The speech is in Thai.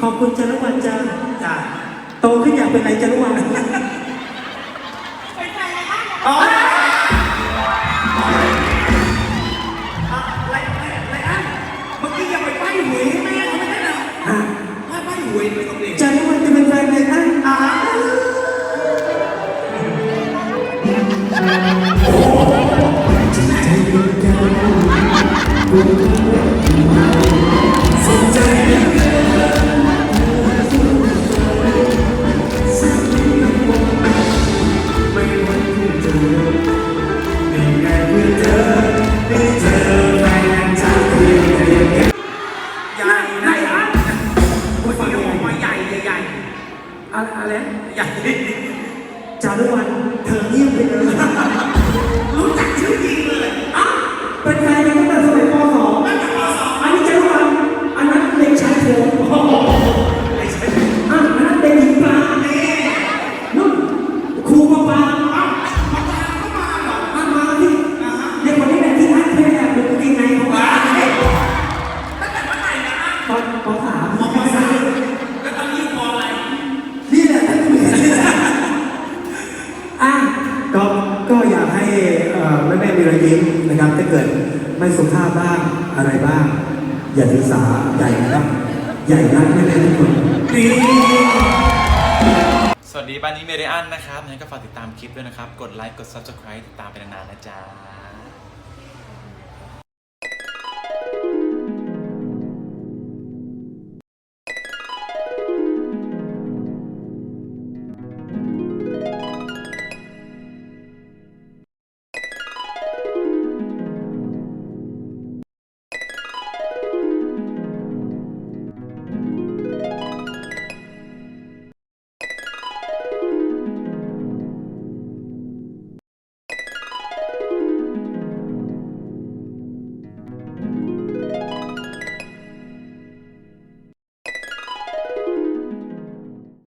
ขอบคุณจารุวันจ้าจ้าโตขึ้นอยากเป็นอะไรจารุวันอ๋ออะไร อะไรอะไรใหญ่จารุวันเธอเงียบไปเลยรู้จักชื่อจริงเลย อะก็ก็อยากให้แม่แม่มีรอยยิ้มนะครับถ้าเกิดไม่สุภาพบ้างอะไรบ้าง อย่าถือสาใหญ่นะครับ ใหญ่นักแม่แม่ทุกคนนี่สวัสดีบ้านนี้เมเดียนนะครับงั้นก็ฝากติดตามคลิปด้วยนะครับ กดไลค์ กด Subscribe ติดตามไปนานๆนะจ๊ะ